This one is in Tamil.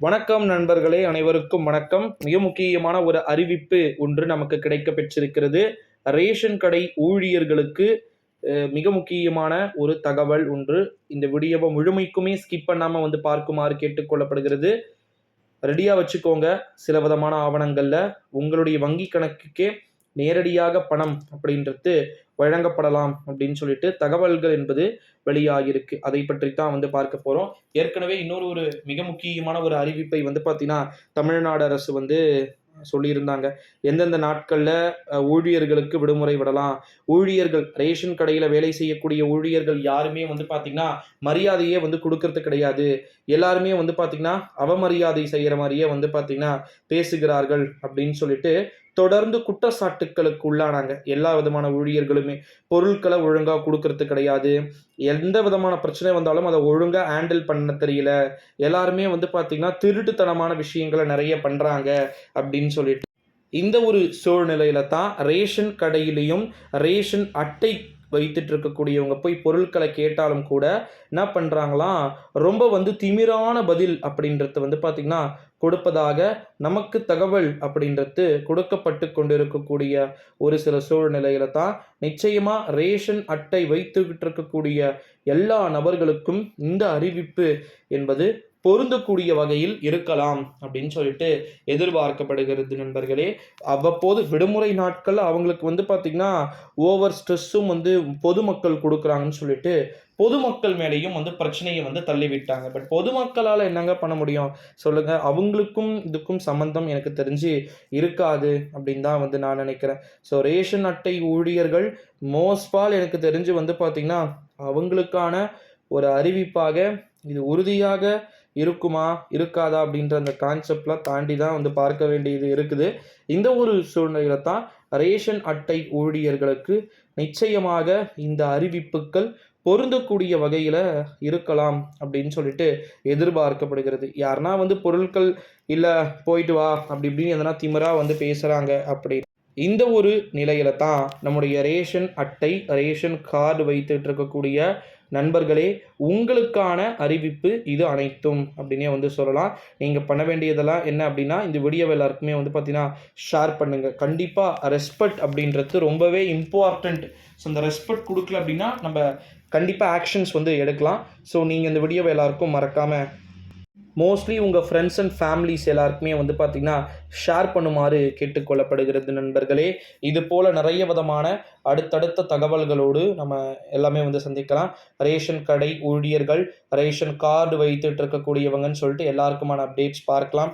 வணக்கம் நண்பர்களே அனைவருக்கும் வணக்கம். மிக முக்கியமான ஒரு அறிவிப்பு ஒன்று நமக்கு கிடைக்க பெற்றிருக்கிறது ரேஷன் கடை ஊழியர்களுக்கு மிக முக்கியமான ஒரு தகவல் ஒன்று இந்த வீடியோவை முழுமைக்குமே ஸ்கிப் பண்ணாமல் வந்து பார்க்குமாறு கேட்டுக்கொள்ளப்படுகிறது. ரெடியாக வச்சுக்கோங்க. சில விதமான ஆவணங்களில் உங்களுடைய வங்கி கணக்குக்கே நேரடியாக பணம் அப்படின்றது வழங்கப்படலாம் அப்படின்னு சொல்லிட்டு தகவல்கள் என்பது வெளியாகிருக்கு அதை பற்றி தான் வந்து பார்க்க போகிறோம் ஏற்கனவே இன்னொரு ஒரு மிக முக்கியமான ஒரு அறிவிப்பை வந்து பார்த்தீங்கன்னா தமிழ்நாடு அரசு வந்து சொல்லியிருந்தாங்க. எந்தெந்த நாட்களில் ஊழியர்களுக்கு விடுமுறை விடலாம்? ஊழியர்கள் ரேஷன் கடையில் வேலை செய்யக்கூடிய ஊழியர்கள் யாருமே வந்து பார்த்திங்கன்னா மரியாதையே வந்து கொடுக்கறது கிடையாது. எல்லாருமே வந்து பார்த்திங்கன்னா அவமரியாதை செய்கிற மாதிரியே வந்து பார்த்திங்கன்னா பேசுகிறார்கள் அப்படின்னு சொல்லிட்டு தொடர்ந்து குற்றச்சாட்டுக்களுக்கு உள்ளானாங்க. எல்லா விதமான ஊழியர்களுமே பொருட்களை ஒழுங்காக கொடுக்கறது கிடையாது. எந்த விதமான பிரச்சனை வந்தாலும் அதை ஒழுங்காக ஹேண்டில் பண்ண தெரியல. எல்லாருமே வந்து பார்த்திங்கன்னா திருட்டுத்தனமான விஷயங்களை நிறைய பண்ணுறாங்க அப்படின்னு சொல்லிட்டு. இந்த ஒரு சூழ்நிலையில தான் ரேஷன் கடையிலையும் ரேஷன் அட்டை வைத்துட்டு இருக்கக்கூடியவங்க போய் பொருட்களை கேட்டாலும் கூட என்ன பண்ணுறாங்களாம் ரொம்ப வந்து திமிரான பதில் அப்படின்றது வந்து பார்த்திங்கன்னா கொடுப்பதாக நமக்கு தகவல் அப்படின்றது கொடுக்கப்பட்டு கொண்டிருக்கக்கூடிய ஒரு சில சூழ்நிலையில தான் நிச்சயமாக ரேஷன் அட்டை வைத்துக்கிட்டு இருக்கக்கூடிய எல்லா நபர்களுக்கும் இந்த அறிவிப்பு என்பது பொருந்தக்கூடிய வகையில் இருக்கலாம் அப்படின்னு சொல்லிட்டு எதிர்பார்க்கப்படுகிறது நண்பர்களே. அவ்வப்போது விடுமுறை நாட்கள் அவங்களுக்கு வந்து பார்த்திங்கன்னா ஓவர் ஸ்ட்ரெஸ்ஸும் வந்து பொதுமக்கள் கொடுக்குறாங்கன்னு சொல்லிட்டு பொதுமக்கள் மேலேயும் வந்து பிரச்சனையை வந்து தள்ளிவிட்டாங்க. பட் பொதுமக்களால் என்னங்க பண்ண முடியும்? சொல்லுங்கள் அவங்களுக்கும் இதுக்கும் சம்மந்தம் எனக்கு தெரிஞ்சு இருக்காது அப்படின்னு தான் வந்து நான் நினைக்கிறேன். ஸோ ரேஷன் அட்டை ஊழியர்கள் மோஸ்ட்பால் எனக்கு தெரிஞ்சு வந்து பார்த்திங்கன்னா அவங்களுக்கான ஒரு அறிவிப்பாக இது உறுதியாக இருக்குமா இருக்காதா அப்படின்ற அந்த கான்செப்ட்லாம் தாண்டி தான் வந்து பார்க்க வேண்டியது இருக்குது. இந்த ஒரு சூழ்நிலையில தான் ரேஷன் அட்டை ஊழியர்களுக்கு நிச்சயமாக இந்த அறிவிப்புகள் பொருந்தக்கூடிய வகையில் இருக்கலாம் அப்படின்னு சொல்லிட்டு எதிர்பார்க்கப்படுகிறது. யாருன்னா வந்து பொருட்கள் இல்லை போயிட்டு வா அப்படி இப்படின்னு எதனா திமிரா வந்து பேசுகிறாங்க அப்படி. இந்த ஒரு நிலையில தான் நம்முடைய ரேஷன் அட்டை ரேஷன் கார்டு வைத்துட்டு இருக்கக்கூடிய நண்பர்களே உங்களுக்கான அறிவிப்பு இது அனைத்தும் அப்படின்னே வந்து சொல்லலாம். நீங்கள் பண்ண வேண்டியதெல்லாம் என்ன அப்படின்னா இந்த வீடியோ எல்லாருக்குமே வந்து பார்த்தீங்கன்னா ஷேர் பண்ணுங்கள் கண்டிப்பாக ரெஸ்பெக்ட் அப்படின்றது ரொம்பவே இம்பார்ட்டண்ட் ஸோ இந்த ரெஸ்பெக்ட் கொடுக்கல அப்படின்னா நம்ம கண்டிப்பாக ஆக்ஷன்ஸ் வந்து எடுக்கலாம். ஸோ நீங்கள் இந்த வீடியோவை எல்லாருக்கும் மறக்காமல் மோஸ்ட்லி உங்கள் ஃப்ரெண்ட்ஸ் அண்ட் ஃபேமிலிஸ் எல்லாருக்குமே வந்து பார்த்திங்கன்னா ஷேர் பண்ணுமாறு கேட்டுக்கொள்ளப்படுகிறது நண்பர்களே. இது போல் நிறைய விதமான அடுத்தடுத்த தகவல்களோடு நம்ம எல்லாமே வந்து சந்திக்கலாம். ரேஷன் கடை ஊழியர்கள் ரேஷன் கார்டு வைத்துட்டு இருக்கக்கூடியவங்கன்னு சொல்லிட்டு எல்லாருக்குமான அப்டேட்ஸ் பார்க்கலாம்.